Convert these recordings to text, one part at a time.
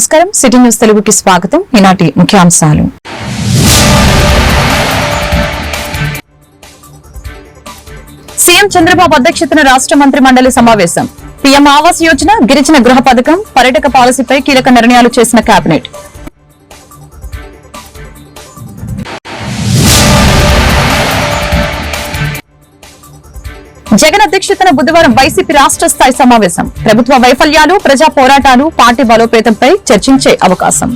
నమస్కారం. City news తెలుగుకి స్వాగతం. ఈనాటి ముఖ్యాంశాలు. సీఎం చంద్రబాబు అధ్యక్షతన రాష్ట్ర మంత్రి మండలి సమావేశం. పీఎం ఆవాస్ యోజన గిరిజన గృహ పథకం పర్యాటక పాలసీపై కీలక నిర్ణయాలు చేసిన కేబినెట్. జగన్ అధ్యక్షతన బుధవారం వైసీపీ రాష్ట్ర స్థాయి సమావేశం. ప్రభుత్వ వైఫల్యాలు ప్రజా పోరాటాలు పార్టీ బలోపేతంపై చర్చించే అవకాశం.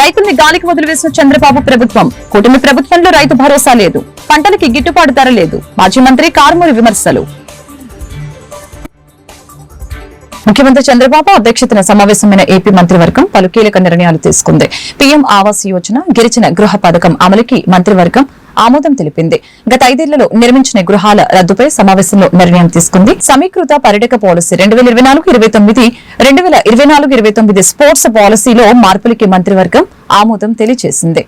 రైతుల్ని గాలికి వదిలివేసిన చంద్రబాబు ప్రభుత్వం. కూటమి ప్రభుత్వంలో రైతు భరోసా లేదు. పంటలకి గిట్టుబాటు ధర లేదు. మాజీ మంత్రి కారుమూరి విమర్శలు. ముఖ్యమంత్రి చంద్రబాబు అధ్యక్షతన సమావేశమైన ఏపీ మంత్రివర్గం పలు కీలక నిర్ణయాలు తీసుకుంది. పీఎం ఆవాస్ యోజన గిరిజన గృహ పథకం అమలుకి మంత్రివర్గం ఆమోదం తెలిపింది. గత ఐదేళ్ళలో నిర్మించిన గృహాల రద్దుపై సమావేశంలో నిర్ణయం తీసుకుంది. సమీకృత పర్యాటక పాలసీ రెండు వేల ఇరవై నాలుగు ఇరవై తొమ్మిది రెండు వేల ఇరవై నాలుగు ఇరవై తొమ్మిది స్పోర్ట్స్ పాలసీలో మార్పులకి మంత్రివర్గం ఆమోదం తెలియజేసింది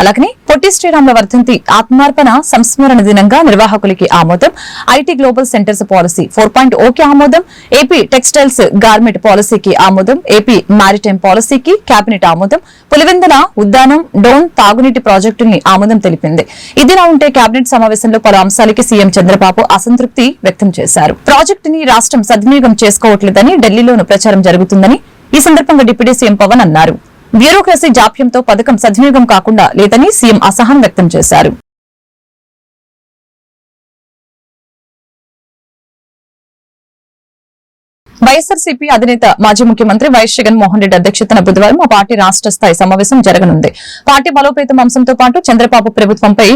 అలాగనే పొట్టి శ్రీరాముల వర్ధంతి ఆత్మార్పణ సంస్మరణ దినంగా నిర్వాహకులకి ఆమోదం. IT global centres policy four point okay ఆమోదం. ఏపీ టెక్స్టైల్స్ గార్మెంట్ పాలసీకి ఆమోదం. ఏపీ మారిటైమ్ పాలసీకి కేబినెట్ ఆమోదం. పులివెందన ఉద్దానం డోన్ తాగునీటి ప్రాజెక్టుని ఆమోదం తెలిపింది. ఇదిలా ఉంటే కేబినెట్ సమావేశంలో పలు అంశాలకి సీఎం చంద్రబాబు అసంతృప్తి వ్యక్తం చేశారు. ప్రాజెక్టుని రాష్ట్రం సద్వినియోగం చేసుకోవట్లేదని ఢిల్లీలోనూ ప్రచారం జరుగుతుందని ఈ సందర్భంగా డిప్యూటీ సీఎం పవన్ అన్నారు. బ్యూరోక్రసీ జాప్యంతో పథకం సద్వినియోగం కాకుండా లేదని సీఎం అసహనం వ్యక్తం చేశారు. వైఎస్ఆర్సీపీ అధినేత మాజీ ముఖ్యమంత్రి వైఎస్ జగన్మోహన్ రెడ్డి అధ్యక్షతన బుధవారం ఆ పార్టీ రాష్ట్ర స్థాయి సమావేశం జరగనుంది. పార్టీ బలోపేతం అంశంతో పాటు చంద్రబాబు ప్రభుత్వంపై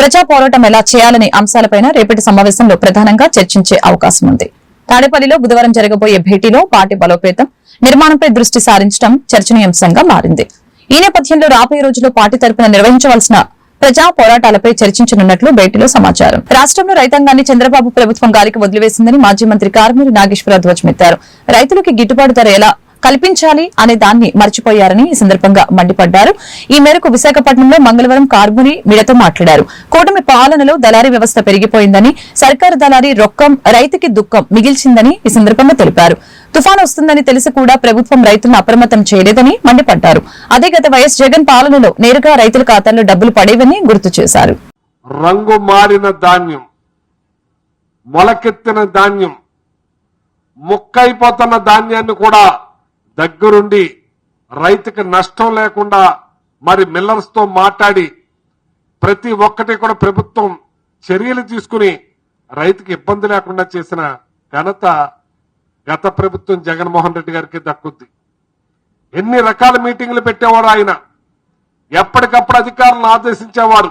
ప్రజా పోరాటం ఎలా చేయాలనే అంశాలపైన రేపటి సమావేశంలో ప్రధానంగా చర్చించే అవకాశం ఉంది తాడేపల్లిలో బుధవారం జరగబోయే భేటీలో పార్టీ బలోపేతం. నిర్మాణంపై దృష్టి సారించడం చర్చనీయాంశంగా మారింది. ఈ నేపథ్యంలో రాబోయే రోజుల్లో పార్టీ తరపున నిర్వహించవలసిన ప్రజా పోరాటాలపై చర్చించనున్నట్లు భేటీలో సమాచారం. రాష్ట్రంలో రైతాంగాన్ని చంద్రబాబు ప్రభుత్వం గాలికి వదిలివేసిందని మాజీ మంత్రి కారుమూరి నాగేశ్వరరావు ధ్వజమెత్తారు. రైతులకి గిట్టుబాటు ధర ఎలా కల్పించాలి అనే దాన్ని మర్చిపోయారని ఈ సందర్భంగా మండిపడ్డారు. ఈ మేరకు విశాఖపట్నంలో మంగళవారం కార్గుని మీడియాతో మాట్లాడారు. కూటమి పాలనలో దళారీ వ్యవస్థ పెరిగిపోయిందని సర్కారు దళారీ రొక్కం రైతుకి దుఃఖం మిగిల్చిందని ఈ సందర్భంగా తెలిపారు. తుఫాను వస్తుందని తెలిసి కూడా ప్రభుత్వం రైతులను అప్రమత్తం చేయలేదని మండిపడ్డారు. అదే గత వైఎస్ జగన్ పాలనలో నేరుగా రైతుల ఖాతాల్లో డబ్బులు పడేవని గుర్తు చేశారు. రంగు మారిన ధాన్యం మొలకెత్తిన ధాన్యం ముక్కైపోతున్న ధాన్యాన్ని కూడా దగ్గరుండి రైతుకి నష్టం లేకుండా మరి మిల్లర్స్తో మాట్లాడి ప్రతి ఒక్కటి కూడా ప్రభుత్వం చర్యలు తీసుకుని రైతుకి ఇబ్బంది లేకుండా చేసిన ఘనత గత ప్రభుత్వం జగన్మోహన్ రెడ్డి గారికి దక్కుద్ది ఎన్ని రకాల మీటింగ్లు పెట్టేవారు ఆయన? ఎప్పటికప్పుడు అధికారులను ఆదేశించేవారు?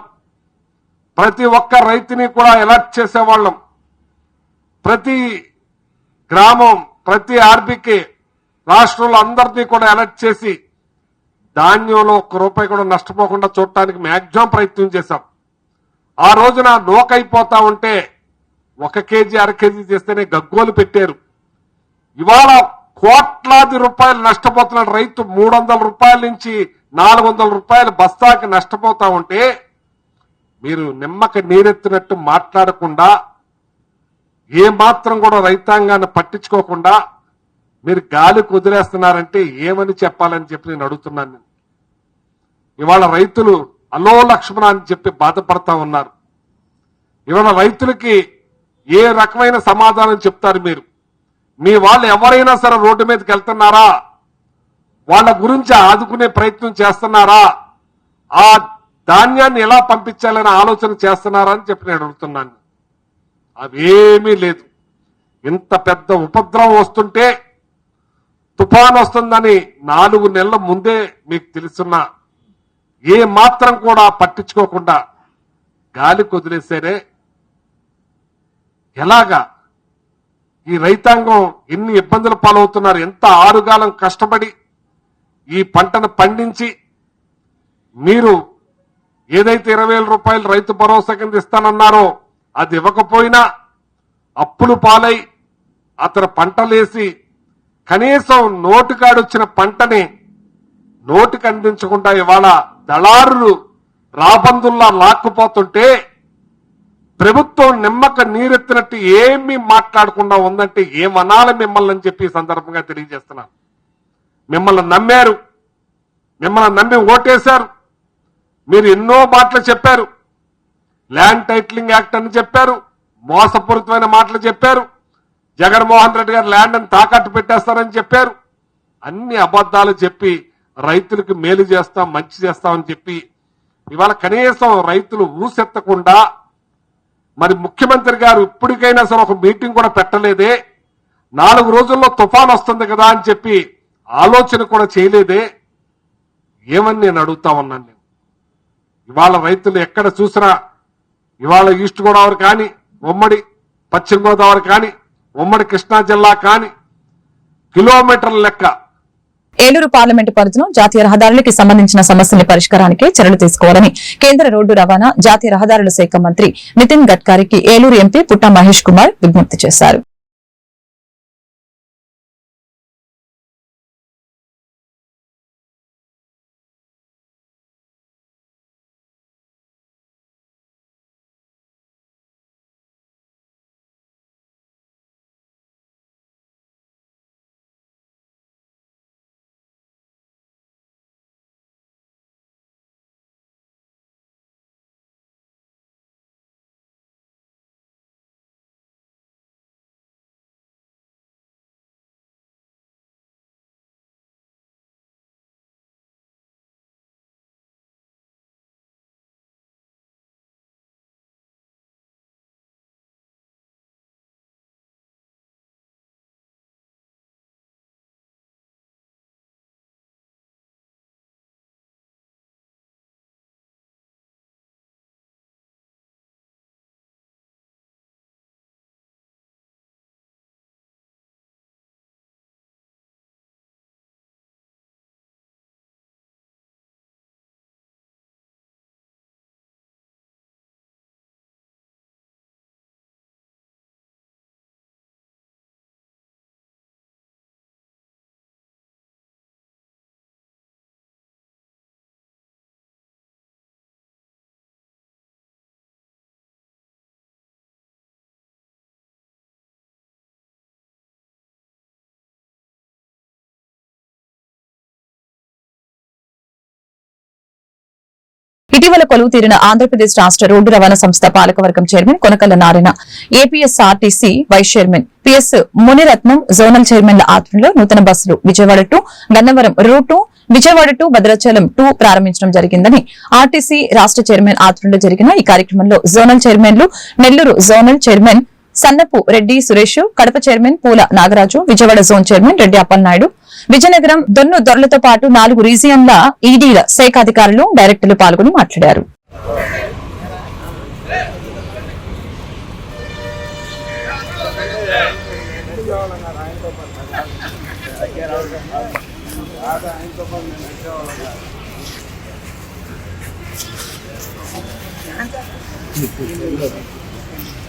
ప్రతి ఒక్క రైతుని కూడా అలర్ట్ చేసేవాళ్ళం. ప్రతి గ్రామం ప్రతి ఆర్బీకి రాష్ట్రంలో అందరినీ కూడా అలర్ట్ చేసి ధాన్యంలో ఒక్క రూపాయి కూడా నష్టపోకుండా చూడటానికి మ్యాక్సిమం ప్రయత్నం చేశాం. ఆ రోజున నోకైపోతా ఉంటే ఒక కేజీ అర కేజీ చేస్తేనే గగ్గోలు పెట్టారు. ఇవాళ కోట్లాది రూపాయలు నష్టపోతున్న రైతు మూడు వందల రూపాయల నుంచి నాలుగు వందల రూపాయలు బస్తాకి నష్టపోతా ఉంటే మీరు నిమ్మక నీరెత్తినట్టు మాట్లాడకుండా ఏ మాత్రం కూడా రైతాంగాన్ని పట్టించుకోకుండా మీరు గాలి కుదిరేస్తున్నారంటే ఏమని చెప్పాలని చెప్పి నేను అడుగుతున్నాను నేను. ఇవాళ రైతులు అలో లక్ష్మణ అని చెప్పి బాధపడతా ఉన్నారు. ఇవాళ రైతులకి ఏ రకమైన సమాధానం చెప్తారు మీరు? మీ వాళ్ళు ఎవరైనా సరే రోడ్డు మీదకి వెళ్తున్నారా? వాళ్ళ గురించి ఆదుకునే ప్రయత్నం చేస్తున్నారా? ఆ ధాన్యాన్ని ఎలా పంపించాలని ఆలోచన చేస్తున్నారా అని చెప్పి నేను అడుగుతున్నాను. అవేమీ లేదు. ఇంత పెద్ద ఉపద్రవం వస్తుంటే తుఫాన్ వస్తుందని నాలుగు నెలల ముందే మీకు తెలుసున్నా ఏ మాత్రం కూడా పట్టించుకోకుండా గాలి కుదిలేసేనే ఎలాగా ఈ రైతాంగం ఎన్ని ఇబ్బందులు పాలవుతున్నారు ఎంత ఆరుగాలం కష్టపడి ఈ పంటను పండించి మీరు ఏదైతే ఇరవై వేల రూపాయలు రైతు భరోసా కింద ఇస్తానన్నారో అది ఇవ్వకపోయినా అప్పులు పాలై అతను పంటలేసి కనీసం నోటుకాడొచ్చిన పంటని నోటికి అందించకుండా ఇవాళ దళారులు రాబందుల్లా లాక్కుపోతుంటే ప్రభుత్వం నిమ్మక నీరెత్తినట్టు ఏమీ మాట్లాడకుండా ఉందంటే ఏమనాలి మిమ్మల్ని అని చెప్పి సందర్భంగా తెలియజేస్తున్నాను. మిమ్మల్ని నమ్మారు. మిమ్మల్ని నమ్మి ఓటేశారు. మీరు ఎన్నో మాటలు చెప్పారు. ల్యాండ్ టైటిలింగ్ యాక్ట్ అని చెప్పారు. మోసపూరితమైన మాటలు చెప్పారు. జగన్మోహన్ రెడ్డి గారు ల్యాండ్ అని తాకట్టు పెట్టేస్తారని చెప్పారు. అన్ని అబద్ధాలు చెప్పి రైతులకు మేలు చేస్తాం మంచి చేస్తామని చెప్పి ఇవాళ కనీసం రైతులు ఊసెత్తకుండా మరి ముఖ్యమంత్రి గారు ఇప్పటికైనా సరే ఒక మీటింగ్ కూడా పెట్టలేదే. నాలుగు రోజుల్లో తుఫాన్ వస్తుంది కదా అని చెప్పి ఆలోచన కూడా చేయలేదే. ఏమని నేను అడుగుతా ఉన్నాను నేను. ఇవాళ రైతులు ఎక్కడ చూసినా ఇవాళ ఈస్ట్ గోదావరి కానీ ఉమ్మడి పశ్చిమ గోదావరి కానీ ఉమ్మడి కృష్ణా జిల్లా కాని కిలోమీటర్ల లెక్క ఏలూరు పార్లమెంటు పరిధిలో జాతీయ రహదారులకి సంబంధించిన సమస్యల పరిష్కారానికి చర్యలు తీసుకోవాలని కేంద్ర రోడ్డు రవాణా జాతీయ రహదారుల శాఖ మంత్రి నితిన్ గడ్కరీకి ఏలూరు ఎంపీ పుట్ట మహేష్ కుమార్ విజ్ఞప్తి చేశారు. ఇటీవల కొలువు తీరిన ఆంధ్రప్రదేశ్ రాష్ట్ర రోడ్డు రవాణా సంస్థ పాలకవర్గం chairman Konakalla Narayana APSRTC vice chairman PS Munirathnam zonal చైర్మన్ల ఆధ్వర్యంలో నూతన బస్సులు Vijayawada to Gannavaram route Vijayawada to Bhadrachalam too ప్రారంభించడం జరిగిందని ఆర్టీసీ రాష్ట్ర చైర్మన్ ఆధ్వర్యంలో జరిగిన ఈ కార్యక్రమంలో జోనల్ చైర్మన్లు Nellore zonal chairman Sannapu Reddy Suresh Kadapa chairman Poola Nagaraju Vijayawada zone chairman Reddy Appalanaidu. Vizianagaram Donnu దొరలతో పాటు నాలుగు రీజియన్ల ఈడీల శాఖ అధికారులు డైరెక్టర్లు పాల్గొని మాట్లాడారు.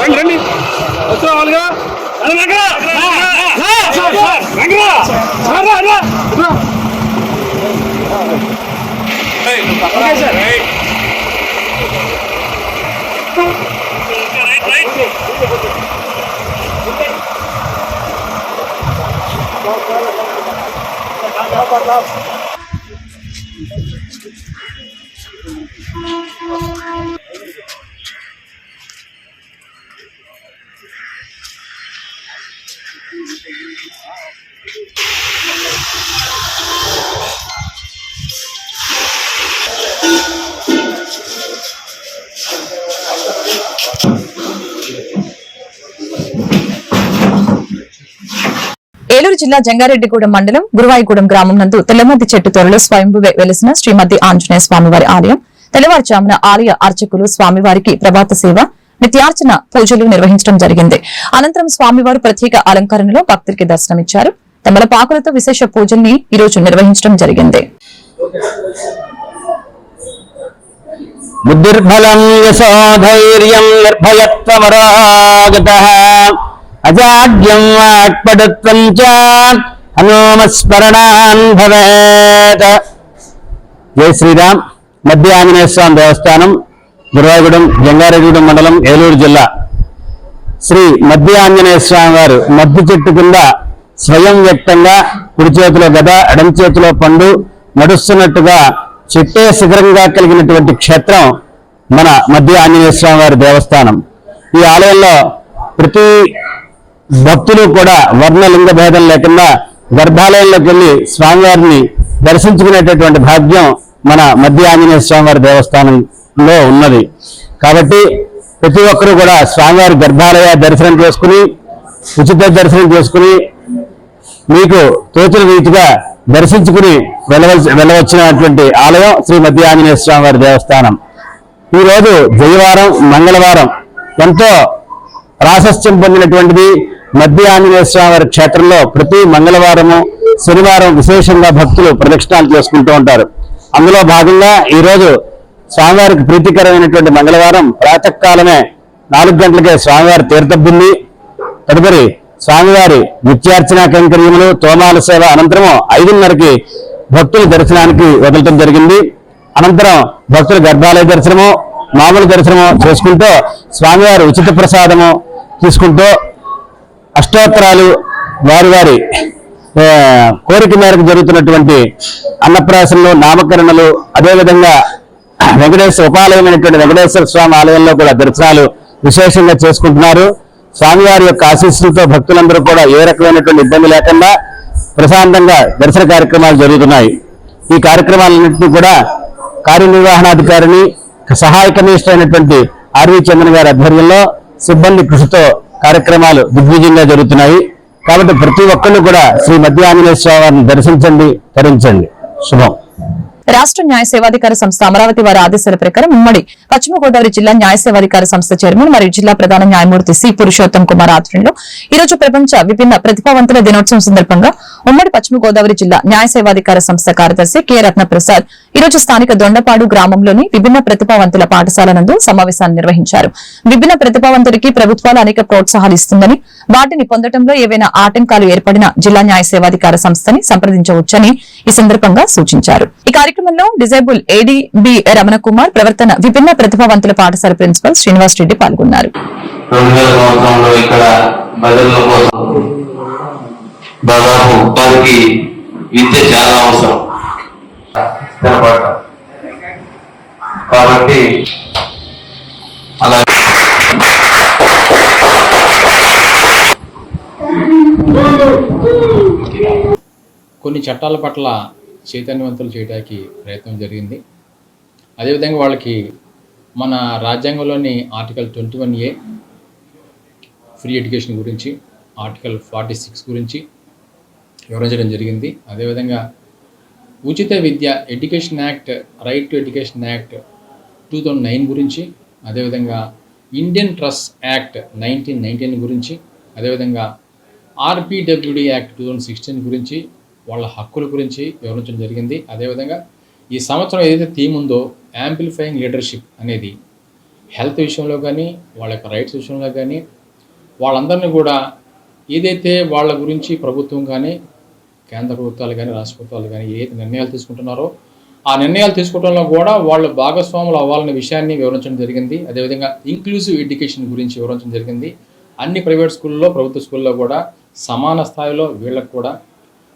రండి రండి వచ్చా వాళ్ళుగా ఓకే సార్ జిల్లా జంగారెడ్డిగూడెం మండలం గురువాయిగూడెం గ్రామం నందు తెల్లమద్ది చెట్టు త్వరలో స్వయంభువే వెలిసిన శ్రీమతి ఆంజనేయ స్వామివారి ఆలయం. తెల్లవారుజామున ఆలయ అర్చకులు స్వామివారికి ప్రభాత సేవ నిత్యార్చన పూజలు నిర్వహించడం జరిగింది. అనంతరం స్వామివారు ప్రత్యేక అలంకరణలో భక్తులకి దర్శనమిచ్చారు. తమలపాకులతో విశేష పూజల్ని ఈ రోజు నిర్వహించడం జరిగింది. బుద్ధిర్బలం యశోధైర్యం నిర్భయత్వమరాగత అజాడ్యం వాక్పటుత్వం చ హనుమస్మరణాన్ భవేత్. జై శ్రీరామ్. మధ్య ఆంజనేయ స్వామి దేవస్థానం గురువాగూడెం జంగారెడ్డిగూడెం మండలం ఏలూరు జిల్లా. శ్రీ మధ్య ఆంజనేయ స్వామి వారు మద్దు చెట్టు కింద స్వయం వ్యక్తంగా కుడి చేతిలో గద ఎడం చేతిలో పండు నడుస్తున్నట్టుగా చెట్టే శిఖరంగా కలిగినటువంటి క్షేత్రం మన మధ్య ఆంజనేయ స్వామి వారి దేవస్థానం. ఈ ఆలయంలో ప్రతి భక్తులు కూడా వర్ణ లింగ భేదం లేకుండా గర్భాలయంలోకి వెళ్ళి స్వామివారిని దర్శించుకునేటటువంటి భాగ్యం మన మధ్య ఆంజనేయ స్వామివారి దేవస్థానంలో ఉన్నది. కాబట్టి ప్రతి ఒక్కరూ కూడా స్వామివారి గర్భాలయ దర్శనం చేసుకుని ఉచిత దర్శనం చేసుకుని మీకు తోచిన రీతిగా దర్శించుకుని వెళ్ళవలసి వెళ్ళవచ్చినటువంటి ఆలయం శ్రీ మధ్య ఆంజనేయ స్వామివారి దేవస్థానం. ఈ రోజు జయవారం మంగళవారం ఎంతో ప్రాశస్త్యం పొందినటువంటిది మధ్య ఆంజనేయస్వామి క్షేత్రంలో ప్రతి మంగళవారము శనివారం విశేషంగా భక్తులు ప్రదక్షిణాలు చేసుకుంటూ ఉంటారు. అందులో భాగంగా ఈరోజు స్వామివారికి ప్రీతికరమైనటువంటి మంగళవారం ప్రాతకాలమే నాలుగు గంటలకే స్వామివారి తీర్థబుల్లి తదుపరి స్వామివారి నిత్యార్చన కైంకర్యములు తోమాల సేవ అనంతరము ఐదున్నరకి భక్తుల దర్శనానికి వదలటం జరిగింది. అనంతరం భక్తుల గర్భాలయ దర్శనము మామూలు దర్శనము చేసుకుంటూ స్వామివారి ఉచిత ప్రసాదము తీసుకుంటూ అష్టోత్తరాలు వారి వారి కోరిక మేరకు జరుగుతున్నటువంటి అన్నప్రాసనలు నామకరణలు అదేవిధంగా వెంకటేశ్వర ఉపాలయమైనటువంటి వెంకటేశ్వర స్వామి ఆలయంలో కూడా దర్శనాలు విశేషంగా చేసుకుంటున్నారు. స్వామివారి యొక్క ఆశీస్సులతో భక్తులందరూ కూడా ఏ రకమైనటువంటి ఇబ్బంది లేకుండా ప్రశాంతంగా దర్శన కార్యక్రమాలు జరుగుతున్నాయి. ఈ కార్యక్రమాలన్నింటినీ కూడా కార్యనిర్వహణాధికారిని సహాయ కమిషనర్ అయినటువంటి ఆర్వి చంద్రన్ గారి ఆధ్వర్యంలో సిబ్బంది కృషితో కార్యక్రమాలు దిగ్విజయంగా జరుగుతున్నాయి. కాబట్టి ప్రతి ఒక్కళ్ళు కూడా శ్రీ మధ్య ఆంజనేయ స్వామి దర్శించండి తరించండి. శుభం. రాష్ట్ర న్యాయ సేవాధికార సంస్థ అమరావతి వారి ఆదేశాల ప్రకారం ఉమ్మడి పశ్చిమ గోదావరి జిల్లా న్యాయ సేవాధికార సంస్థ చైర్మన్ మరియు జిల్లా ప్రధాన న్యాయమూర్తి సి. పురుషోత్తం కుమార్ ఆధ్వర్యంలో ఈ రోజు ప్రపంచ విభిన్న ప్రతిభావంతుల దినోత్సవం సందర్భంగా ఉమ్మడి పశ్చిమ గోదావరి జిల్లా న్యాయ సేవాధికార సంస్థ కార్యదర్శి కె. రత్నప్రసాద్ ఈ రోజు స్థానిక దొండపాడు గ్రామంలోని విభిన్న ప్రతిభావంతుల పాఠశాల నందు సమావేశాన్ని నిర్వహించారు. విభిన్న ప్రతిభావంతులకి ప్రభుత్వాలు అనేక ప్రోత్సాహాలు ఇస్తుందని వాటిని పొందడంలో ఏవైనా ఆటంకాలు ఏర్పడిన జిల్లా న్యాయ సేవాధికార సంస్థని సంప్రదించవచ్చని ఈ సందర్భంగా సూచించారు. ఈ కార్యక్రమంలో డిజైబుల్ ఏడీబి రమణ కుమార్ ప్రవర్తన విభిన్న ప్రతిభావంతుల పాఠశాల ప్రిన్సిపల్ శ్రీనివాస్ రెడ్డి పాల్గొన్నారు. దాదాపు వారికి విద్య చాలా అవసరం. కాబట్టి అలాగే కొన్ని చట్టాల పట్ల చైతన్యవంతులు చేయడానికి ప్రయత్నం జరిగింది. అదేవిధంగా వాళ్ళకి మన రాజ్యాంగంలోని article twenty one A free education గురించి ఆర్టికల్ ఫార్టీ సిక్స్ గురించి వివరించడం జరిగింది. అదేవిధంగా ఉచిత విద్య education act right to education act two thousand nine గురించి అదేవిధంగా Indian trust act nineteen nineteen గురించి అదేవిధంగా RPWD act two thousand sixteen గురించి వాళ్ళ హక్కుల గురించి వివరించడం జరిగింది. అదేవిధంగా ఈ సంవత్సరం ఏదైతే థీమ్ ఉందో యాంప్లిఫైయింగ్ లీడర్షిప్ అనేది హెల్త్ విషయంలో కానీ వాళ్ళ యొక్క రైట్స్ విషయంలో కానీ వాళ్ళందరినీ కూడా ఏదైతే వాళ్ళ గురించి ప్రభుత్వం కానీ కేంద్ర ప్రభుత్వాలు కానీ రాష్ట్ర ప్రభుత్వాలు కానీ ఏదైతే నిర్ణయాలు తీసుకుంటున్నారో ఆ నిర్ణయాలు తీసుకోవడంలో కూడా వాళ్ళు భాగస్వాములు అవ్వాలనే విషయాన్ని వివరించడం జరిగింది. అదేవిధంగా ఇంక్లూజివ్ ఎడ్యుకేషన్ గురించి వివరించడం జరిగింది. అన్ని ప్రైవేట్ స్కూల్లో ప్రభుత్వ స్కూల్లో కూడా సమాన స్థాయిలో వీళ్ళకు కూడా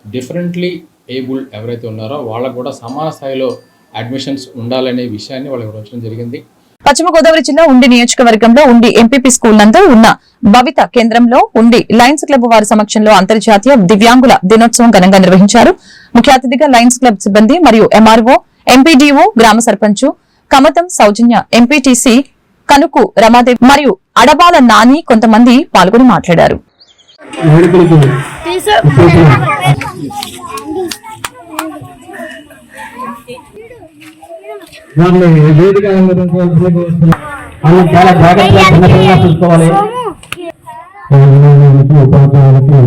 డిఫరెంట్లీ ఏబుల్ ఎవరైతే ఉన్నారో వాళ్ళకు కూడా సమాన స్థాయిలో అడ్మిషన్స్ ఉండాలనే విషయాన్ని వాళ్ళకి వివరించడం జరిగింది. పశ్చిమ గోదావరి జిల్లా ఉండి నియోజకవర్గంలో ఉండి ఎంపీపీ స్కూల్ నందు ఉన్న భవిత కేంద్రంలో ఉండి లయన్స్ క్లబ్ వారి సమక్షంలో అంతర్జాతీయ దివ్యాంగుల దినోత్సవం ఘనంగా నిర్వహించారు. ముఖ్య అతిథిగా లయన్స్ క్లబ్ సిబ్బంది మరియు ఎంఆర్ఓ ఎంపీడీఓ గ్రామ సర్పంచ్ కమతం సౌజన్య ఎంపీటీసీ కనుకు రమాదేవి మరియు అడబాల నాని కొంతమంది పాల్గొని మాట్లాడారు. వాళ్ళని చాలా జాగ్రత్తగా చిన్నపిల్లగా చూసుకోవాలి. ఉపాధ్యాయులకి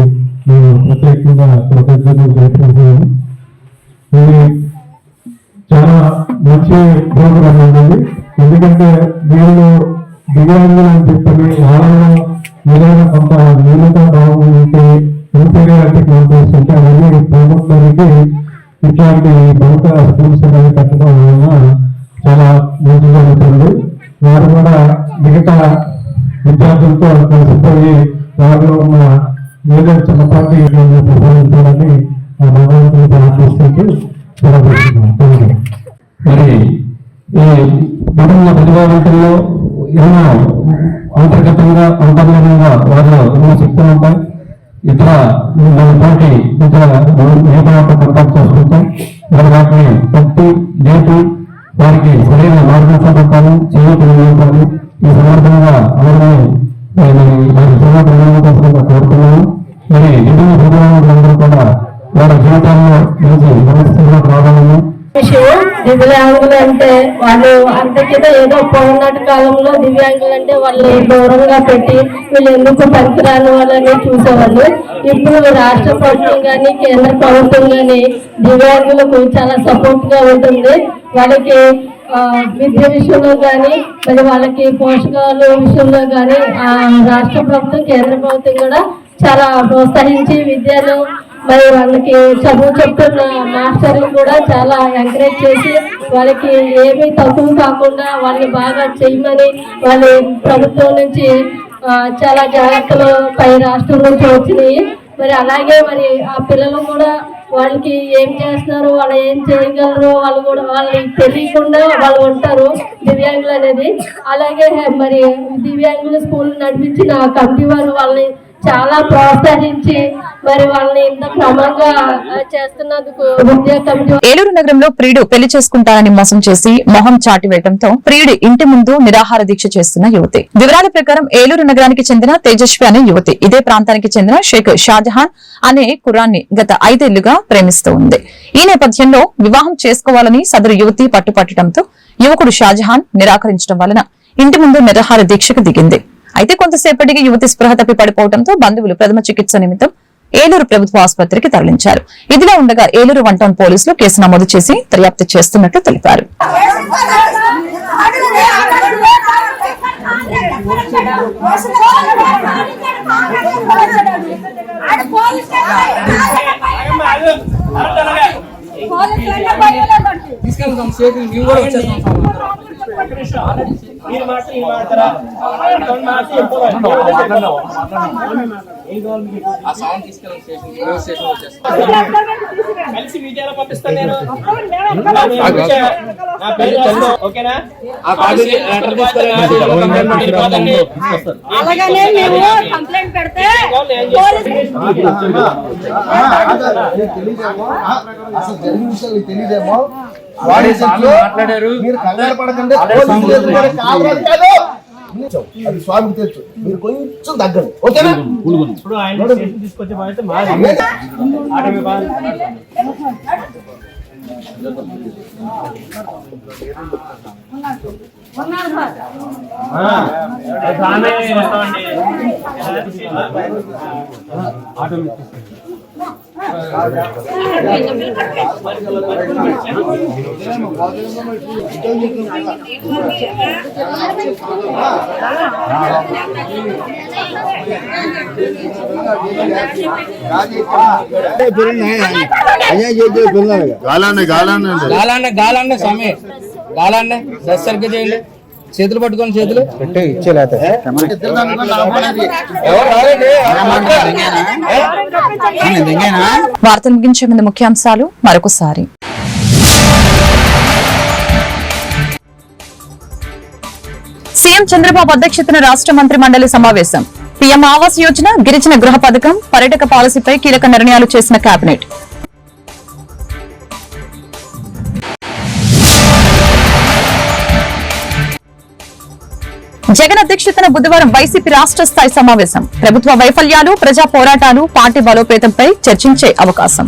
నేను ప్రత్యేకంగా కృతజ్ఞతలు తెలుపుతున్నాను ఇది చాలా మంచి ప్రోగ్రామ్ ఉంటుంది ఎందుకంటే దీనిలో దివ్యాంగులు అని చెప్పి వాళ్ళలో ఏదైనా కొంత న్యూనత భావం ఉంటే ఇన్ఫీరియారిటీ కాంప్లెక్స్ ఉంటే అవన్నీ ప్రభుత్వానికి ఇట్లాంటి ప్రముఖ స్కూల్స్ అనేవి కట్టడం వలన చాలా మంచి జరుగుతుంది వారు కూడా మిగతా విద్యార్థులతో కలిసిపోయి వారిలో ఉన్న ఏదో చిన్నపాటి ప్రసాదించాలని భగవంతుని ప్రార్థిస్తుంటూ సెలవుస్తున్నాను మరి ఈ విభిన్న ప్రతిభావంతుల్లో ఎన్నో అంతర్గతంగా అంతర్లీనంగా వారిలో ఎన్నో శక్తులు ఉంటాయి? ఇతర మన ఇతర నేతలతో కంటాక్ట్ చేసుకుంటాం మరి వాటిని పట్టి లేపి వారికి సరైన మార్గదర్శకత్వాలు చేయూతలు ఈ సందర్భంగా అందరినీ నేను వారి సేవా ప్రధాన కోరుతున్నాను. మరి విభిన్న ప్రతిభావంతులందరూ కూడా వారి జీవితాల్లో మంచి భవిష్యత్తులో రావాలని విషయం దివ్యాంగులు అంటే వాళ్ళు అంతకిత ఏదో పోనాటి కాలంలో దివ్యాంగులు అంటే వాళ్ళు దూరంగా పెట్టి వీళ్ళు ఎందుకు పనికిరాని వాళ్ళని చూసేవాళ్ళు. ఇప్పుడు రాష్ట్ర ప్రభుత్వం కానీ కేంద్ర ప్రభుత్వం కానీ దివ్యాంగులకు చాలా సపోర్ట్గా ఉంటుంది. వాళ్ళకి విద్య విషయంలో కానీ మరి వాళ్ళకి పోషకాలు విషయంలో కానీ ఆ రాష్ట్ర ప్రభుత్వం కేంద్ర ప్రభుత్వం కూడా చాలా ప్రోత్సహించి విద్యను మరి వాళ్ళకి చదువు చెప్తున్న మాస్టర్లు కూడా చాలా ఎంకరేజ్ చేసి వాళ్ళకి ఏమీ తక్కువ కాకుండా వాళ్ళని బాగా చేయమని వాళ్ళు ప్రభుత్వం నుంచి చాలా జాగ్రత్తలు పై రాష్ట్రం నుంచి వచ్చినాయి. మరి అలాగే మరి ఆ పిల్లలు కూడా వాళ్ళకి ఏం చేస్తున్నారు వాళ్ళు ఏం చేయగలరు వాళ్ళు కూడా వాళ్ళకి తెలియకుండా వాళ్ళు ఉంటారు దివ్యాంగులు అనేది. అలాగే మరి దివ్యాంగుల స్కూల్ నడిపించిన కమిటీ వారు వాళ్ళని చాలా ప్రోత్సహించి మరి వాళ్ళని ఇంత క్రమంగా చేస్తున్నందుకు ఏలూరు నగరంలో ప్రియుడు పెళ్ళి చేసుకుంటానని మోసం చేసి మొహం చాటివేయడంతో ప్రియుడి ఇంటి ముందు నిరాహార దీక్ష చేస్తున్న యువతి. వివరాల ప్రకారం ఏలూరు నగరానికి చెందిన తేజస్వి అనే యువతి ఇదే ప్రాంతానికి చెందిన షేక్ షాజహాన్ అనే కురాన్ని గత ఐదేళ్ళుగా ప్రేమిస్తూ ఉంది. ఈ నేపథ్యంలో వివాహం చేసుకోవాలని సదరు యువతి పట్టుపట్టడంతో యువకుడు షాజహాన్ నిరాకరించడం వలన ఇంటి ముందు నిరాహార దీక్షకు దిగింది. అయితే కొంతసేపటికి యువతి స్పృహ తప్పి పడిపోవడంతో బంధువులు ప్రథమ చికిత్స నిమిత్తం ఏలూరు ప్రభుత్వ ఆసుపత్రికి తరలించారు. ఇదిలా ఉండగా ఏలూరు వన్ టౌన్ పోలీసులు కేసు నమోదు చేసి దర్యాప్తు చేస్తున్నట్లు తెలిపారు. తీసుకెళ్తాం సేపు మేము కూడా వచ్చేస్తాం. మీరు మాట ఈ కలిసి మీడియాలో పంపిస్తాను నేను నా పేరు రాసుకో, ఓకేనా ఆ కాపీ లెటర్ తీసుకెళ్ళి అలాగనే మేము కంప్లైంట్ పెడితే అసలు జరిగిన విషయాలు తెలియదేమో వాడేసట్లు మాట్లాడారు. మీరు కంగారు పడకండి. అది స్వామికి తెలుసు. మీరు కొంచెం తగ్గండి. ఓకేనా? ఇప్పుడు ఆయన తీసుకొచ్చే బాధ్యత మాది. ఆటో మీ బాధ్యత. ఆ, రానే వస్తామండి. గాలాన్న గాలాన్న స్వామి గాలాన్న డ్రెస్ సరిగ్గా చేయండి చేతులు పట్టుకొని చేతులు. ఎవరు రాలేండి. వార్తలు ముగించే ముందు ముఖ్యాంశాలు మరొకసారి. సీఎం చంద్రబాబు అధ్యక్షతన రాష్ట్ర మంత్రి మండలి సమావేశం. పీఎం ఆవాస్ యోజన గిరిజన గృహ పథకం పర్యాటక పాలసీపై కీలక నిర్ణయాలు చేసిన కేబినెట్ జగన్ అధ్యక్షతన బుధవారం వైసీపీ రాష్ట్ర స్థాయి సమావేశం. ప్రభుత్వ వైఫల్యాలు ప్రజా పోరాటాలు పార్టీ బలోపేతంపై చర్చించే అవకాశం.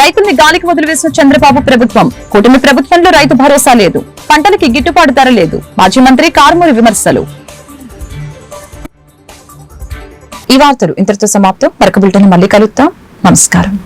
రైతుల్ని గాలికి వదిలివేసిన చంద్రబాబు ప్రభుత్వం. కూటమి ప్రభుత్వంలో రైతు భరోసా లేదు. పంటలకి గిట్టుబాటు ధర లేదు. మాజీ మంత్రి కారుమూరి విమర్శలు. ఈ వార్తలు ఇంతటితో సమాప్తం. మరొక బులెటిన్ మళ్ళీ కలుద్దాం. నమస్కారం.